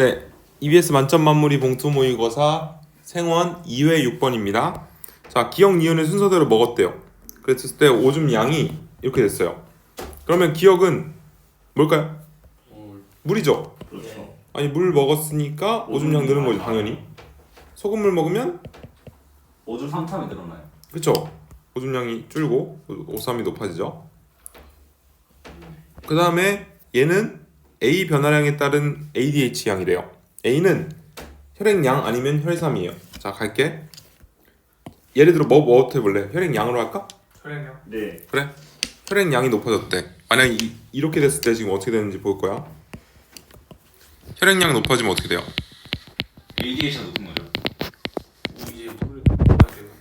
네, EBS 만점 만물이 봉투 모의고사 생원 2회 6번입니다. 자, 기억 니은을 순서대로 먹었대요. 그랬을 때 오줌 양이 이렇게 됐어요. 그러면 기억은 뭘까요? 물이죠. 그렇죠. 아니 물 먹었으니까 오줌 양 늘은 거죠, 당연히. 소금물 먹으면 오줌 삼탐이 늘어나요. 그쵸? 오줌 양이 줄고 오- 오삼이 높아지죠. 그 다음에 얘는 A 변화량에 따른 ADH 양이래요. A는 혈액량 아니면 혈삼이에요. 자 갈게. 예를 들어 뭐 뭐부터 해볼래? 혈액량으로 할까? 혈액량? 네. 그래. 혈액량이 높아졌대. 만약 이, 이렇게 됐을 때 지금 어떻게 되는지 볼 거야. 혈액량이 높아지면 어떻게 돼요? ADH가 높은 거죠.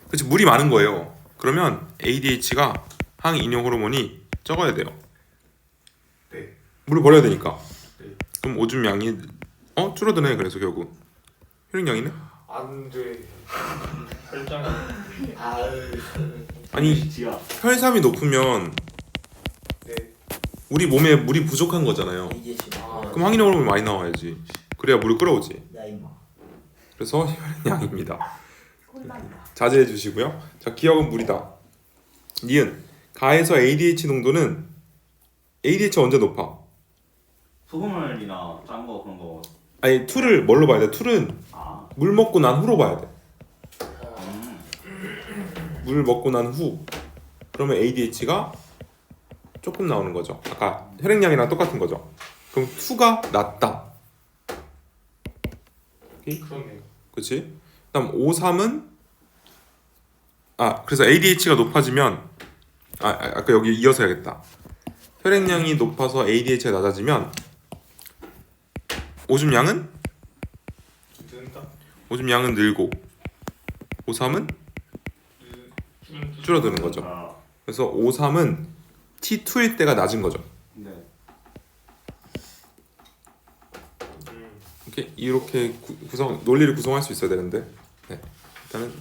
그치 물이 많은 거예요. 그러면 ADH가 항인용 호르몬이 적어야 돼요. 네. 물을 버려야 되니까. 네. 그럼 오줌 양이 어 줄어드네. 그래서 결국 혈액량이네. 안 돼. 혈장. 아니 혈삼이 높으면 네. 우리 몸에 물이 부족한 거잖아요. 이게 지금 아, 그럼 항인용 호르몬이 많이 나와야지. 그래야 물을 끌어오지. 야 임마 그래서 혈액량입니다. 자제해 주시고요. 자 기억은 물이다. 니은 가에서 ADH 농도는 ADH 언제 높아? 소금물이나 짠 거 그런 거. 아니 툴을 뭘로 봐야 돼? 툴은 아. 물 먹고 난 후로 봐야 돼. 음. 물 먹고 난 후. 그러면 ADH가 조금 나오는 거죠. 아까 혈액량이랑 똑같은 거죠. 그럼 2가 낮다. 그렇네요. 그렇지? 그다음 5, 3은 아 그래서 ADH가 높아지면 아 아, 아까 여기 이어서 해야겠다. 혈액량이 높아서 ADH가 낮아지면 오줌 양은. 오줌 양은 늘고 5, 3은 줄어드는 거죠. 아. 그래서 5, 3은 T2일 때가 낮은 거죠. 네. 음. 이렇게 구성 논리를 구성할 수 있어야 되는데 네. 일단은